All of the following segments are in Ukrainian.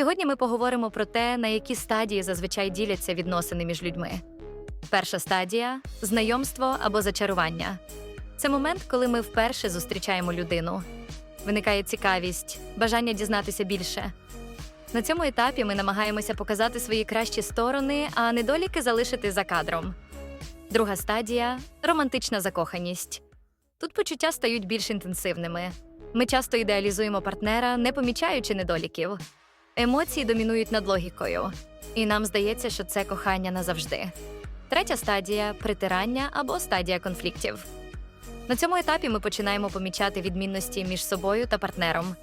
Сьогодні ми поговоримо про те, на які стадії зазвичай діляться відносини між людьми. Перша стадія знайомство або зачарування. Це момент, коли ми вперше зустрічаємо людину. Виникає цікавість, бажання дізнатися більше. На цьому етапі ми намагаємося показати свої кращі сторони, а недоліки залишити за кадром. Друга стадія романтична закоханість. Тут почуття стають більш інтенсивними. Ми часто ідеалізуємо партнера, не помічаючи недоліків. Емоції домінують над логікою, і нам здається, що це кохання назавжди. Третя стадія притирання або стадія конфліктів. На цьому етапі ми починаємо помічати відмінності між собою та партнером.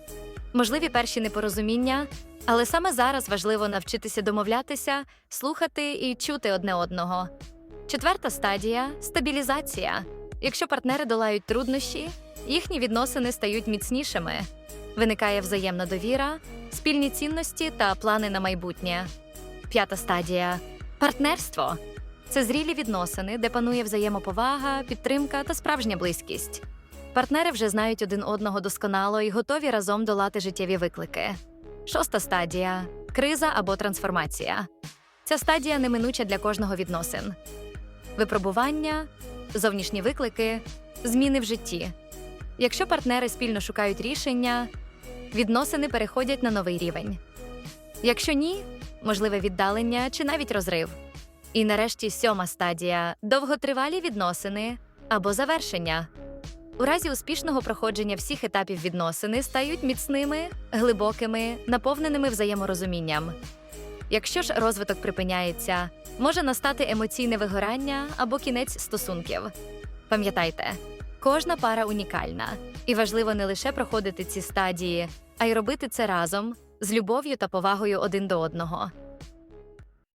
Можливі перші непорозуміння, але саме зараз важливо навчитися домовлятися, слухати і чути одне одного. Четверта стадія стабілізація. Якщо партнери долають труднощі, їхні відносини стають міцнішими. Виникає взаємна довіра, спільні цінності та плани на майбутнє. П'ята стадія партнерство. Це зрілі відносини, де панує взаємоповага, підтримка та справжня близькість. Партнери вже знають один одного досконало і готові разом долати життєві виклики. Шоста стадія криза або трансформація. Ця стадія неминуча для кожного відносин. Випробування, зовнішні виклики, зміни в житті. Якщо партнери спільно шукають рішення, відносини переходять на новий рівень. Якщо ні, можливе віддалення чи навіть розрив. І нарешті сьома стадія довготривалі відносини або завершення. У разі успішного проходження всіх етапів відносини стають міцними, глибокими, наповненими взаєморозумінням. Якщо ж розвиток припиняється, може настати емоційне вигорання або кінець стосунків. Пам'ятайте, кожна пара унікальна, і важливо не лише проходити ці стадії, а й робити це разом з любов'ю та повагою один до одного.